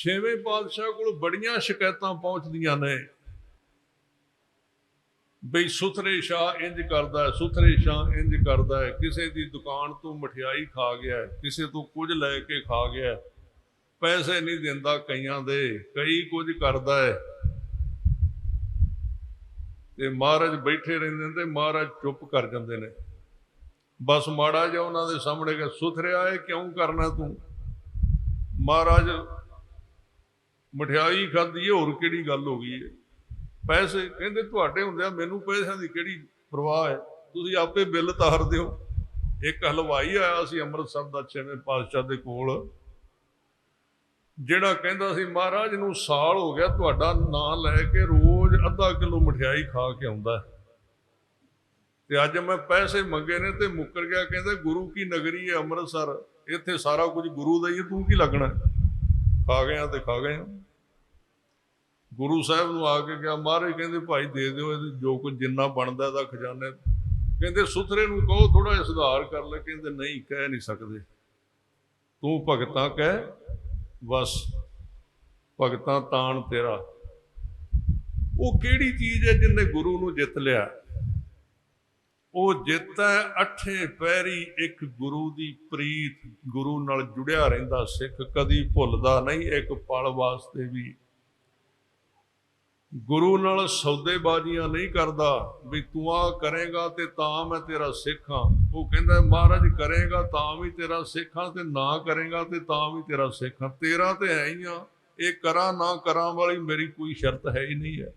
ਛੇਵੇਂ ਪਾਤਸ਼ਾਹ ਕੋਲ ਬੜੀਆਂ ਸ਼ਿਕਾਇਤਾਂ ਪਹੁੰਚਦੀਆਂ ਨੇ। ਬਈ ਸੁਥਰੇ ਸ਼ਾਹ ਇੰਜ ਕਰਦਾ ਹੈ, ਸੁਥਰੇ ਸ਼ਾਹ ਇੰਜ ਕਰਦਾ ਹੈ, ਕਿਸੇ ਦੀ ਦੁਕਾਨ ਤੋਂ ਮਠਿਆਈ ਖਾ ਗਿਆ ਕਿਸੇ ਤੋਂ ਕੁਝ ਲੈ ਕੇ ਖਾ ਗਿਆ ਪੈਸੇ ਨਹੀਂ ਦਿੰਦਾ ਕਈਆਂ ਦੇ, ਕਈ ਕੁਝ ਕਰਦਾ ਹੈ। ਤੇ ਮਹਾਰਾਜ ਬੈਠੇ ਰਹਿੰਦੇ ਨੇ ਤੇ ਮਹਾਰਾਜ ਚੁੱਪ ਕਰ ਜਾਂਦੇ ਨੇ। ਬਸ ਮਾੜਾ ਜਿਹਾ ਉਹਨਾਂ ਦੇ ਸਾਹਮਣੇ ਕਿ ਸੁਥਰਿਆ ਇਹ ਕਿਉਂ ਕਰਨਾ ਤੂੰ? ਮਹਾਰਾਜ ਮਠਿਆਈ ਖਾਧੀ ਹੋਰ ਕਿਹੜੀ ਗੱਲ ਹੋ ਗਈ ਹੈ ਪੈਸੇ, ਕਹਿੰਦੇ ਤੁਹਾਡੇ ਹੁੰਦਿਆਂ ਮੈਨੂੰ ਪੈਸਿਆਂ ਦੀ ਕਿਹੜੀ ਪਰਵਾਹ ਹੈ ਤੁਸੀਂ ਆਪੇ ਬਿੱਲ ਤਾਰ ਦਿਓ। ਇੱਕ ਹਲਵਾਈ ਆਇਆ ਸੀ ਅੰਮ੍ਰਿਤਸਰ ਦਾ ਛੇਵੇਂ ਪਾਤਸ਼ਾਹ ਦੇ ਕੋਲ। ਜਿਹੜਾ ਕਹਿੰਦਾ ਸੀ, ਮਹਾਰਾਜ ਨੂੰ ਸਾਲ ਹੋ ਗਿਆ ਤੁਹਾਡਾ ਨਾਂ ਲੈ ਕੇ ਰੋਜ਼ ਅੱਧਾ ਕਿਲੋ ਮਠਿਆਈ ਖਾ ਕੇ ਆਉਂਦਾ ਤੇ ਅੱਜ ਮੈਂ ਪੈਸੇ ਮੰਗੇ ਨੇ ਤੇ ਮੁੱਕਰ ਗਿਆ। ਕਹਿੰਦਾ, ਗੁਰੂ ਕੀ ਨਗਰੀ ਹੈ ਅੰਮ੍ਰਿਤਸਰ? ਇੱਥੇ ਸਾਰਾ ਕੁਝ ਗੁਰੂ ਦਾ ਹੀ ਹੈ ਤੂੰ ਕੀ ਲੱਗਣਾ ਹੈ? ਖਾ ਗਿਆ ਤੇ ਖਾ ਗਏ ਗੁਰੂ ਸਾਹਿਬ ਨੂੰ ਆ ਕੇ ਕਿਹਾ, ਮਹਾਰਾਜ ਕਹਿੰਦੇ, ਭਾਈ ਦੇ ਦਿਓ ਇਹ ਜੋ ਕੁਝ ਜਿੰਨਾ ਬਣਦਾ ਇਹਦਾ ਖਜ਼ਾਨੇ ਕਹਿੰਦੇ, ਸੁਥਰੇ ਨੂੰ ਕਹੋ ਥੋੜਾ ਜਿਹਾ ਸੁਧਾਰ ਕਰ ਲੈ। ਕਹਿੰਦੇ, ਨਹੀਂ, ਕਹਿ ਨਹੀਂ ਸਕਦੇ। ਤੂੰ ਭਗਤਾਂ ਕਹਿ, ਬਸ। ਭਗਤਾਂ ਤਾਣ ਤੇਰਾ। ਉਹ ਕਿਹੜੀ ਚੀਜ਼ ਹੈ ਜਿੰਨੇ ਗੁਰੂ ਨੂੰ ਜਿੱਤ ਲਿਆ? ਉਹ ਜਿੱਤ ਹੈ ਅੱਠੇ ਪੈਰੀ ਇੱਕ ਗੁਰੂ ਦੀ ਪ੍ਰੀਤ। ਗੁਰੂ ਨਾਲ ਜੁੜਿਆ ਰਹਿੰਦਾ ਸਿੱਖ ਕਦੀ ਭੁੱਲਦਾ ਨਹੀਂ, ਇੱਕ ਪਲ ਵਾਸਤੇ ਵੀ। ਗੁਰੂ ਨਾਲ ਸੌਦੇਬਾਜ਼ੀਆਂ ਨਹੀਂ ਕਰਦਾ, ਵੀ ਤੂੰ ਆ ਕਰੇਗਾ ਤੇ ਤਾਂ ਮੈਂ ਤੇਰਾ ਸਿੱਖ ਹਾਂ। ਉਹ ਕਹਿੰਦਾ, ਮਹਾਰਾਜ, ਕਰੇਗਾ ਤਾਂ ਵੀ ਤੇਰਾ ਸਿੱਖ ਹਾਂ ਤੇ ਨਾ ਕਰੇਗਾ ਤੇ ਤਾਂ ਵੀ ਤੇਰਾ ਸਿੱਖ ਹਾਂ। ਤੇਰਾ ਤੇ ਹੈ ਹੀ ਆ। ਇਹ ਕਰਾਂ ਨਾ ਕਰਾਂ ਵਾਲੀ ਮੇਰੀ ਕੋਈ ਸ਼ਰਤ ਹੈ ਹੀ ਨਹੀਂ ਹੈ।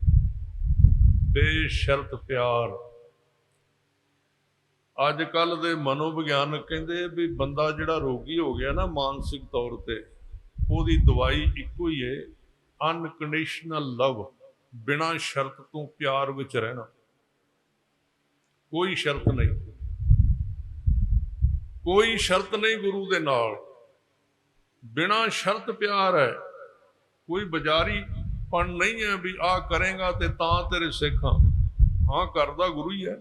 ਬੇਸ਼ਰਤ ਪਿਆਰ। ਅੱਜ ਕੱਲ ਦੇ ਮਨੋਵਿਗਿਆਨਕ ਕਹਿੰਦੇ ਵੀ ਬੰਦਾ ਜਿਹੜਾ ਰੋਗੀ ਹੋ ਗਿਆ ਨਾ ਮਾਨਸਿਕ ਤੌਰ ਤੇ, ਉਹਦੀ ਦਵਾਈ ਇੱਕੋ ਹੀ ਹੈ ਅਨਕੰਡੀਸ਼ਨਲ ਲਵ ਬਿਨਾਂ ਸ਼ਰਤ ਤੋਂ ਪਿਆਰ ਵਿੱਚ ਰਹਿਣਾ। ਕੋਈ ਸ਼ਰਤ ਨਹੀਂ। ਕੋਈ ਸ਼ਰਤ ਨਹੀਂ ਗੁਰੂ ਦੇ ਨਾਲ। ਬਿਨਾਂ ਸ਼ਰਤ ਪਿਆਰ ਹੈ, ਕੋਈ ਬਾਜ਼ਾਰੀ ਪਣ ਨਹੀਂ ਹੈ ਵੀ ਆ ਕਰੇਗਾ ਤੇ ਤਾਂ ਤੇਰੇ ਸਿੱਖ ਹਾਂ। ਹਾਂ, ਕਰਦਾ ਗੁਰੂ ਹੀ ਹੈ।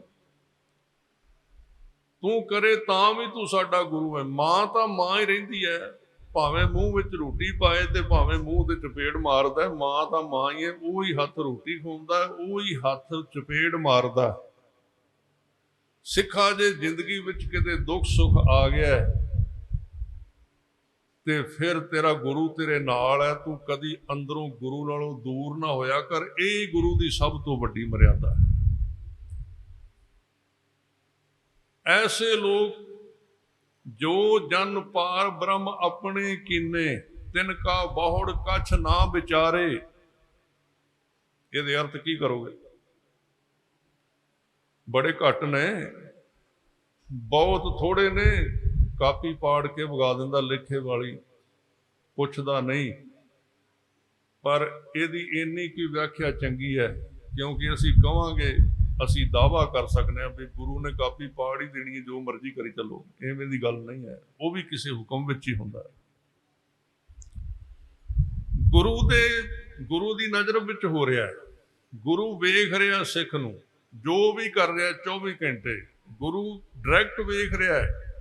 ਤੂੰ ਕਰੇ ਤਾਂ ਵੀ ਤੂੰ ਸਾਡਾ ਗੁਰੂ ਹੈ। ਮਾਂ ਤਾਂ ਮਾਂ ਹੀ ਰਹਿੰਦੀ ਹੈ। ਭਾਵੇਂ ਮੂੰਹ ਵਿੱਚ ਰੋਟੀ ਪਾਏ ਤੇ ਭਾਵੇਂ ਮੂੰਹ ਤੇ ਚਪੇੜ ਮਾਰਦਾ ਮਾਂ ਤਾਂ ਮਾਂ ਹੀ ਹੈ, ਉਹ ਹੀ ਹੱਥ ਰੋਟੀ ਖਵਾਉਂਦਾ ਉਹ ਹੀ ਹੱਥ ਚਪੇੜ ਮਾਰਦਾ ਸਿੱਖਾ ਜੇ ਜ਼ਿੰਦਗੀ ਵਿੱਚ ਕਿਤੇ ਦੁੱਖ ਸੁੱਖ ਆ ਗਿਆ ਤੇ ਫਿਰ ਤੇਰਾ ਗੁਰੂ ਤੇਰੇ ਨਾਲ ਹੈ, ਤੂੰ ਕਦੀ ਅੰਦਰੋਂ ਗੁਰੂ ਨਾਲੋਂ ਦੂਰ ਨਾ ਹੋਇਆ ਕਰ, ਇਹ ਹੀ ਗੁਰੂ ਦੀ ਸਭ ਤੋਂ ਵੱਡੀ ਮਰਿਆਦਾ ਹੈ। ਐਸੇ ਲੋਕ ਜੋ ਜਨ ਪਾਰ ਬ੍ਰਹਮ ਆਪਣੇ ਕੀਨੇ, ਤਿਨ ਕਾ ਬਹੁੜ ਕਛ ਨਾ ਵਿਚਾਰੇ। ਇਹਦੇ ਅਰਥ ਕੀ ਕਰੋਗੇ? ਬੜੇ ਘੱਟ ਨੇ। ਬਹੁਤ ਥੋੜੇ ਨੇ। ਕਾਪੀ ਪਾੜ ਕੇ ਵਗਾ ਦਿੰਦਾ ਲਿਖੇ ਵਾਲੀ। ਪੁੱਛਦਾ ਨਹੀਂ। ਪਰ ਇਹਦੀ ਇੰਨੀ ਕੀ ਵਿਆਖਿਆ ਚੰਗੀ ਹੈ, ਕਿਉਂਕਿ ਅਸੀਂ ਕਵਾਂਗੇ ਅਸੀਂ ਦਾਵਾ ਕਰ ਸਕਦੇ ਹਾਂ ਵੀ ਗੁਰੂ ਨੇ ਕਾਪੀ ਪਾੜ ਹੀ ਦੇਣੀ ਹੈ, ਜੋ ਮਰਜ਼ੀ ਕਰੀ ਚੱਲੋ। ਐਵੇਂ ਦੀ ਗੱਲ ਨਹੀਂ ਹੈ। ਉਹ ਵੀ ਕਿਸੇ ਹੁਕਮ ਵਿੱਚ ਹੀ ਹੁੰਦਾ ਹੈ। ਗੁਰੂ ਦੇ, ਗੁਰੂ ਦੀ ਨਜ਼ਰ ਵਿੱਚ ਹੋ ਰਿਹਾ ਹੈ। ਗੁਰੂ ਵੇਖ ਰਿਹਾ ਸਿੱਖ ਨੂੰ, ਜੋ ਵੀ ਕਰ ਰਿਹਾ 24 ਘੰਟੇ। ਗੁਰੂ ਡਾਇਰੈਕਟ ਵੇਖ ਰਿਹਾ ਹੈ।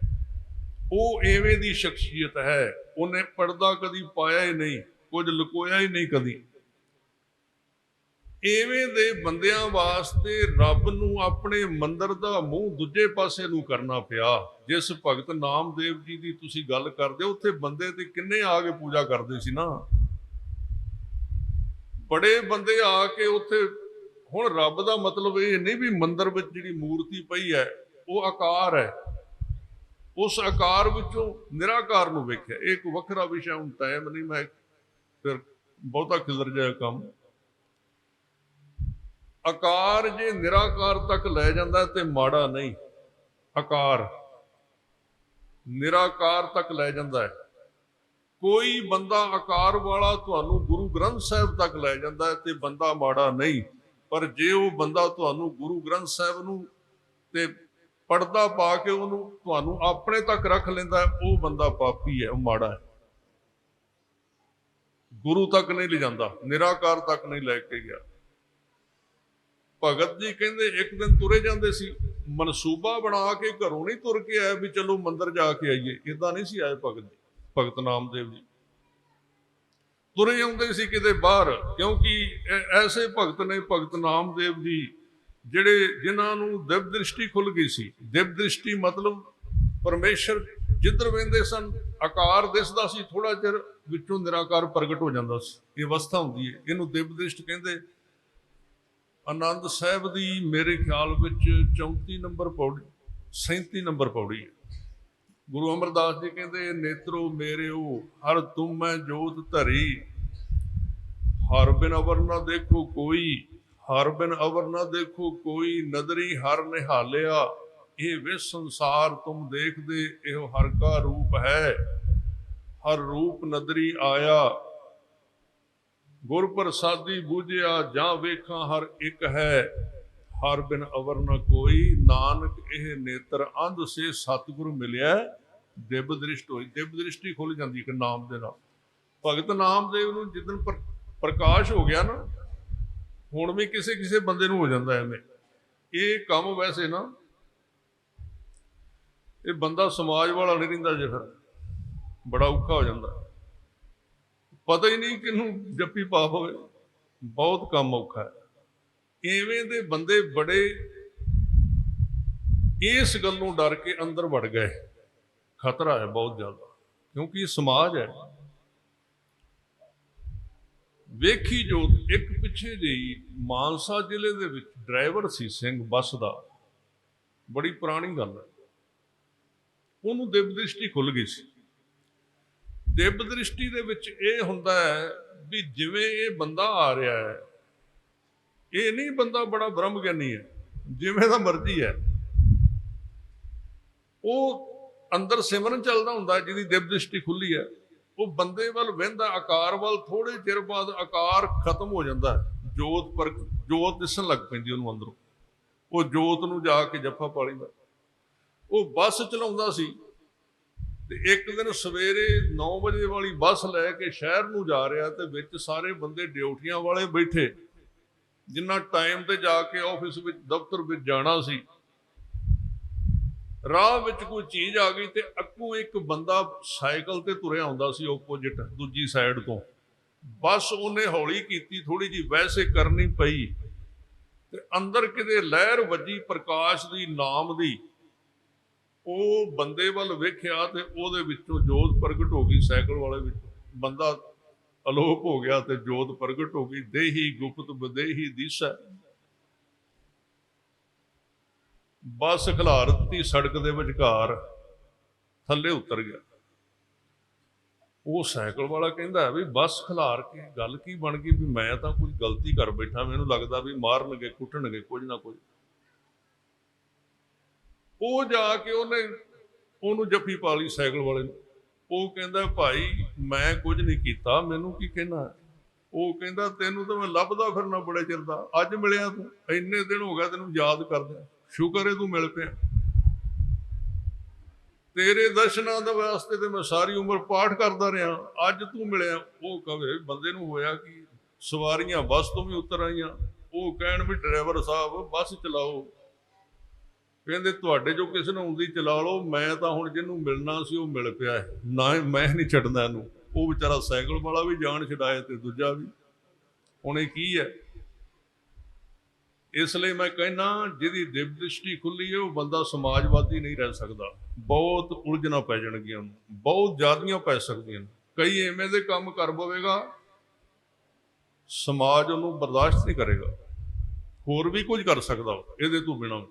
ਉਹ ਐਵੇਂ ਦੀ ਸ਼ਖਸੀਅਤ ਹੈ। ਉਹਨੇ ਪਰਦਾ ਕਦੀ ਪਾਇਆ ਹੀ ਨਹੀਂ, ਕੁਝ ਲੁਕੋਇਆ ਹੀ ਨਹੀਂ ਕਦੀ। ਐਵੇਂ ਦੇ ਬੰਦਿਆਂ ਵਾਸਤੇ ਰੱਬ ਨੂੰ ਆਪਣੇ ਮੰਦਰ ਦਾ ਮੂੰਹ ਦੂਜੇ ਪਾਸੇ ਨੂੰ ਕਰਨਾ ਪਿਆ। ਜਿਸ ਭਗਤ ਨਾਮਦੇਵ ਜੀ ਦੀ ਤੁਸੀਂ ਗੱਲ ਕਰਦੇ ਹੋ, ਉੱਥੇ ਬੰਦੇ ਤੇ ਕਿੰਨੇ ਆ ਕੇ ਪੂਜਾ ਕਰਦੇ ਸੀ ਨਾ। ਬੜੇ ਬੰਦੇ ਆ ਕੇ ਉੱਥੇ, ਹੁਣ ਰੱਬ ਦਾ ਮਤਲਬ ਇਹ ਨਹੀਂ ਵੀ ਮੰਦਰ ਵਿੱਚ ਜਿਹੜੀ ਮੂਰਤੀ ਪਈ ਹੈ, ਉਹ ਆਕਾਰ ਹੈ। ਉਸ ਆਕਾਰ ਵਿੱਚੋਂ ਨਿਰਾਕਾਰ ਨੂੰ ਵੇਖਿਆ। ਇਹ ਇੱਕ ਵੱਖਰਾ ਵਿਸ਼ਾ, ਹੁਣ ਟਾਈਮ ਨਹੀਂ ਮੈਂ ਫਿਰ ਬਹੁਤਾ ਖਿਲਰ ਜਾਇਆ ਕੰਮ। ਆਕਾਰ ਜੇ ਨਿਰਾਕਾਰ ਤੱਕ ਲੈ ਜਾਂਦਾ ਤੇ ਮਾੜਾ ਨਹੀਂ। ਆਕਾਰ ਨਿਰਾਕਾਰ ਤੱਕ ਲੈ ਜਾਂਦਾ ਹੈ। ਕੋਈ ਬੰਦਾ ਆਕਾਰ ਵਾਲਾ ਤੁਹਾਨੂੰ ਗੁਰੂ ਗ੍ਰੰਥ ਸਾਹਿਬ ਤੱਕ ਲੈ ਜਾਂਦਾ ਹੈ ਤੇ ਬੰਦਾ ਮਾੜਾ ਨਹੀਂ। ਪਰ ਜੇ ਉਹ ਬੰਦਾ ਤੁਹਾਨੂੰ ਗੁਰੂ ਗ੍ਰੰਥ ਸਾਹਿਬ ਨੂੰ ਤੇ ਪਰਦਾ ਪਾ ਕੇ ਉਹਨੂੰ ਤੁਹਾਨੂੰ ਆਪਣੇ ਤੱਕ ਰੱਖ ਲੈਂਦਾ ਉਹ ਬੰਦਾ ਪਾਪੀ ਹੈ, ਉਹ ਮਾੜਾ ਹੈ। ਗੁਰੂ ਤੱਕ ਨਹੀਂ ਲਿਜਾਂਦਾ, ਨਿਰਾਕਾਰ ਤੱਕ ਨਹੀਂ ਲੈ ਕੇ ਗਿਆ। ਭਗਤ ਜੀ ਕਹਿੰਦੇ ਇੱਕ ਦਿਨ ਤੁਰੇ ਜਾਂਦੇ ਸੀ, ਮਨਸੂਬਾ ਬਣਾ ਕੇ ਘਰੋਂ ਨਹੀਂ ਤੁਰ ਕੇ ਆਏ ਵੀ ਚਲੋ ਮੰਦਰ ਜਾ ਕੇ ਆਈਏ। ਇਦਾਂ ਨਹੀਂ ਸੀ ਆਏ ਭਗਤ ਜੀ, ਭਗਤ ਨਾਮਦੇਵ ਜੀ। ਤੁਰੇ ਆਉਂਦੇ ਸੀ ਕਿਤੇ ਬਾਹਰ, ਕਿਉਂਕਿ ਐਸੇ ਭਗਤ ਨੇ ਭਗਤ ਨਾਮਦੇਵ ਜੀ ਜਿਹੜੇ ਜਿਨ੍ਹਾਂ ਨੂੰ ਦਿਵ ਦ੍ਰਿਸ਼ਟੀ ਖੁੱਲ ਗਈ ਸੀ। ਦਿਵ ਦ੍ਰਿਸ਼ਟੀ ਮਤਲਬ ਪਰਮੇਸ਼ਰ ਜਿੱਧਰ ਵੇਂਦੇ ਸਨ, ਆਕਾਰ ਦਿਸਦਾ ਸੀ ਥੋੜਾ ਚਿਰ ਵਿੱਚੋਂ ਨਿਰਾਕਾਰ ਪ੍ਰਗਟ ਹੋ ਜਾਂਦਾ ਸੀ। ਇਹ ਅਵਸਥਾ ਹੁੰਦੀ ਹੈ। ਇਹਨੂੰ ਦਿਵ ਦ੍ਰਿਸ਼ਟ ਕਹਿੰਦੇ ਆਨੰਦ ਸਾਹਿਬ ਦੀ ਮੇਰੇ ਖਿਆਲ ਵਿੱਚ 34 ਨੰਬਰ ਪੌੜੀ 37 ਨੰਬਰ ਪੌੜੀ ਹੈ। ਗੁਰੂ ਅਮਰਦਾਸ ਜੀ ਕਹਿੰਦੇ, ਨੇਤਰੋ ਮੇਰਿਓ, ਹਰ ਤੁਮ ਮੈਂ ਜੋਤ ਧਰੀ। ਹਰ ਬਿਨ ਅਵਰ ਨਾ ਦੇਖੋ ਕੋਈ, ਹਰ ਬਿਨ ਅਵਰ ਨਾ ਦੇਖੋ ਕੋਈ, ਨਦਰੀ ਹਰ ਨਿਹਾਲਿਆ। ਇਹ ਵੇ ਸੰਸਾਰ ਤੁਮ ਦੇਖਦੇ, ਇਹੋ ਹਰ ਕਾ ਰੂਪ ਹੈ। ਹਰ ਰੂਪ ਨਦਰੀ ਆਇਆ ਗੁਰ ਪ੍ਰਸਾਦੀ ਬੂਝਿਆ ਜਾਂ ਵੇਖਾਂ ਹਰ ਇੱਕ ਹੈ, ਹਰ ਬਿਨ ਅਵਰ ਨ ਕੋਈ। ਨਾਨਕ ਇਹ ਨੇਤਰ ਅੰਧ ਸੇ ਸਤਿਗੁਰੂ ਮਿਲਿਆ ਦਿਵ ਦ੍ਰਿਸ਼ਟ ਹੋਈ, ਦਿਵ ਦ੍ਰਿਸ਼ਟੀ ਖੁੱਲ ਜਾਂਦੀ ਇੱਕ ਨਾਮ ਦੇ ਨਾਲ। ਭਗਤ ਨਾਮਦੇਵ ਨੂੰ ਜਿੱਦਣ ਪ੍ਰਕਾਸ਼ ਹੋ ਗਿਆ ਨਾ, ਹੁਣ ਵੀ ਕਿਸੇ ਕਿਸੇ ਬੰਦੇ ਨੂੰ ਹੋ ਜਾਂਦਾ ਐਵੇਂ। ਇਹ ਕੰਮ ਵੈਸੇ ਨਾ, ਇਹ ਬੰਦਾ ਸਮਾਜ ਵਾਲਾ ਨਹੀਂ ਰਹਿੰਦਾ ਜੇ ਫਿਰ। ਬੜਾ ਔਖਾ ਹੋ ਜਾਂਦਾ। ਪਤਾ ਹੀ ਨਹੀਂ ਕਿਹਨੂੰ ਜੱਪੀ ਪਾ ਹੋਵੇ। ਬਹੁਤ ਕੰਮ ਔਖਾ ਹੈ। ਐਵੇਂ ਦੇ ਬੰਦੇ ਬੜੇ ਇਸ ਗੱਲੋਂ ਡਰ ਕੇ ਅੰਦਰ ਵੜ ਗਏ। ਖਤਰਾ ਹੈ ਬਹੁਤ ਜ਼ਿਆਦਾ, ਕਿਉਂਕਿ ਇਹ ਸਮਾਜ ਹੈ। ਵੇਖੀ ਜੋ ਇੱਕ ਪਿੱਛੇ ਜਿਹੀ ਮਾਨਸਾ ਜ਼ਿਲ੍ਹੇ ਦੇ ਵਿੱਚ ਡਰਾਈਵਰ ਸੀ ਸਿੰਘ, ਬੱਸ ਦਾ। ਬੜੀ ਪੁਰਾਣੀ ਗੱਲ ਹੈ। ਉਹਨੂੰ ਦਿਵ ਦ੍ਰਿਸ਼ਟੀ ਖੁੱਲ ਗਈ ਸੀ। ਦਿਵ ਦ੍ਰਿਸ਼ਟੀ ਦੇ ਵਿੱਚ ਇਹ ਹੁੰਦਾ ਹੈ ਵੀ ਜਿਵੇਂ ਇਹ ਬੰਦਾ ਆ ਰਿਹਾ ਹੈ, ਇਹ ਨਹੀਂ ਬੰਦਾ ਬੜਾ ਬ੍ਰਹਮ ਗਿਆਨੀ ਹੈ, ਜਿਵੇਂ ਦਾ ਮਰਜ਼ੀ ਹੈ। ਉਹ ਅੰਦਰ ਸਿਮਰਨ ਚੱਲਦਾ ਹੁੰਦਾ ਜਿਹਦੀ ਦਿਵ ਦ੍ਰਿਸ਼ਟੀ ਖੁੱਲੀ ਹੈ। ਉਹ ਬੰਦੇ ਵੱਲ ਵਹਿੰਦਾ ਆਕਾਰ ਵੱਲ ਥੋੜੇ ਚਿਰ ਬਾਅਦ ਆਕਾਰ ਖਤਮ ਹੋ ਜਾਂਦਾ ਜੋਤ ਪਰ, ਜੋਤ ਦਿਸਣ ਲੱਗ ਪੈਂਦੀ ਉਹਨੂੰ ਅੰਦਰੋਂ। ਉਹ ਜੋਤ ਨੂੰ ਜਾ ਕੇ ਜੱਫਾ ਪਾ ਲੈਂਦਾ। ਉਹ ਬੱਸ ਚਲਾਉਂਦਾ ਸੀ। ਤੇ ਇੱਕ ਦਿਨ ਸਵੇਰੇ 9 ਵਜੇ ਵਾਲੀ ਬੱਸ ਲੈ ਕੇ ਸ਼ਹਿਰ ਨੂੰ ਜਾ ਰਿਹਾ ਤੇ ਵਿੱਚ ਸਾਰੇ ਬੰਦੇ ਡਿਊਟੀਆਂ ਵਾਲੇ ਬੈਠੇ। ਜਿੰਨਾ ਟਾਈਮ ਤੇ ਜਾ ਕੇ ਆਫਿਸ ਵਿੱਚ, ਦਫ਼ਤਰ ਵਿੱਚ ਜਾਣਾ ਸੀ। ਰਾਹ ਵਿੱਚ ਕੋਈ ਚੀਜ਼ ਆ ਗਈ ਤੇ ਅੱਗੋਂ ਇੱਕ ਬੰਦਾ ਸਾਈਕਲ ਤੇ ਤੁਰਿਆ ਆਉਂਦਾ ਸੀ ਆਪੋਜੀਟ ਦੂਜੀ ਸਾਈਡ ਤੋਂ। ਬਸ ਉਹਨੇ ਹੌਲੀ ਕੀਤੀ ਥੋੜੀ ਜੀ ਵੈਸੇ ਕਰਨੀ ਪਈ। ਤੇ ਅੰਦਰ ਕਿਤੇ ਲਹਿਰ ਵੱਜੀ ਪ੍ਰਕਾਸ਼ ਦੀ, ਨਾਮ ਦੀ। ਉਹ ਬੰਦੇ ਵੱਲ ਵੇਖਿਆ ਤੇ ਉਹਦੇ ਵਿੱਚੋਂ ਜੋਤ ਪ੍ਰਗਟ ਹੋ ਗਈ, ਸਾਈਕਲ ਵਾਲੇ ਵਿੱਚ। ਬੰਦਾ ਅਲੋਪ ਹੋ ਗਿਆ ਤੇ ਜੋਤ ਪ੍ਰਗਟ ਹੋ ਗਈ। ਦੇਹੀ ਗੁਪਤ ਬਦੇਹੀ ਦਿਸੈ। ਬੱਸ ਖਿਲਾਰ ਦਿੱਤੀ ਸੜਕ ਦੇ ਵਿਚਕਾਰ, ਥੱਲੇ ਉਤਰ ਗਿਆ। ਉਹ ਸਾਈਕਲ ਵਾਲਾ ਕਹਿੰਦਾ ਵੀ, ਬੱਸ ਖਿਲਾਰ ਕੇ ਗੱਲ ਕੀ ਬਣ ਗਈ? ਵੀ ਮੈਂ ਤਾਂ ਕੋਈ ਗਲਤੀ ਕਰ ਬੈਠਾ, ਮੈਨੂੰ ਲੱਗਦਾ ਵੀ ਮਾਰਨਗੇ, ਕੁੱਟਣਗੇ, ਕੁਝ ਨਾ ਕੁਝ। ਉਹ ਜਾ ਕੇ ਉਹਨੇ ਉਹਨੂੰ ਜੱਫੀ ਪਾ ਲਈ ਸਾਈਕਲ ਵਾਲੇ ਨੂੰ। ਉਹ ਕਹਿੰਦਾ, ਭਾਈ, ਮੈਂ ਕੁਝ ਨਹੀਂ ਕੀਤਾ, ਮੈਨੂੰ ਕੀ ਕਹਿਣਾ ਉਹ ਕਹਿੰਦਾ, ਤੈਨੂੰ ਤਾਂ ਮੈਂ ਲੱਭਦਾ ਫਿਰਨਾ ਬੜੇ ਚਿਰ ਦਾ। ਅੱਜ ਮਿਲਿਆ ਤੂੰ, ਇੰਨੇ ਦਿਨ ਹੋ ਗਿਆ ਤੈਨੂੰ ਯਾਦ ਕਰਦਾ ਸ਼ੁਕਰ ਹੈ ਤੂੰ ਮਿਲ ਪਿਆ। ਤੇਰੇ ਦਰਸ਼ਨਾਂ ਦੇ ਵਾਸਤੇ ਤੇ ਮੈਂ ਸਾਰੀ ਉਮਰ ਪਾਠ ਕਰਦਾ ਰਿਹਾ। ਅੱਜ ਤੂੰ ਮਿਲਿਆ। ਉਹ ਕਵੇ, ਬੰਦੇ ਨੂੰ ਹੋਇਆ ਕਿ? ਸਵਾਰੀਆਂ, ਬੱਸ ਤੋਂ ਵੀ ਉਤਰ ਆਈਆਂ। ਉਹ ਕਹਿਣ ਵੀ, ਡਰਾਈਵਰ ਸਾਹਿਬ, ਬੱਸ ਚਲਾਓ। ਕਹਿੰਦੇ ਤੁਹਾਡੇ ਜੋ ਕਿਸੇ ਨੂੰ ਆਉਂਦੀ ਚਲਾ ਲਓ, ਮੈਂ ਤਾਂ ਹੁਣ ਜਿਹਨੂੰ ਮਿਲਣਾ ਸੀ ਉਹ ਮਿਲ ਪਿਆ ਹੈ। ਨਾ ਮੈਂ ਨਹੀਂ ਛੱਡਣਾ ਇਹਨੂੰ। ਉਹ ਵਿਚਾਰਾ ਸਾਈਕਲ ਵਾਲਾ ਵੀ ਜਾਣ ਛਡਾਏ ਤੇ ਦੂਜਾ ਵੀ। ਹੁਣ ਇਹ ਕੀ ਹੈ? ਇਸ ਲਈ ਮੈਂ ਕਹਿੰਨਾ ਜਿਹਦੀ ਦਿਵ ਦ੍ਰਿਸ਼ਟੀ ਖੁੱਲੀ ਹੈ, ਉਹ ਬੰਦਾ ਸਮਾਜਵਾਦੀ ਨਹੀਂ ਰਹਿ ਸਕਦਾ। ਬਹੁਤ ਉਲਝਣਾ ਪੈ ਜਾਣਗੀਆਂ ਉਹਨੂੰ। ਬਹੁਤ ਜ਼ਿਆਦੀਆਂ ਪੈ ਸਕਦੀਆਂ ਕਈ ਐਵੇਂ ਦੇ ਕੰਮ ਕਰ ਪਵੇਗਾ, ਸਮਾਜ ਉਹਨੂੰ ਬਰਦਾਸ਼ਤ ਨਹੀਂ ਕਰੇਗਾ। ਹੋਰ ਵੀ ਕੁਝ ਕਰ ਸਕਦਾ ਇਹਦੇ ਤੋਂ ਬਿਨਾਂ।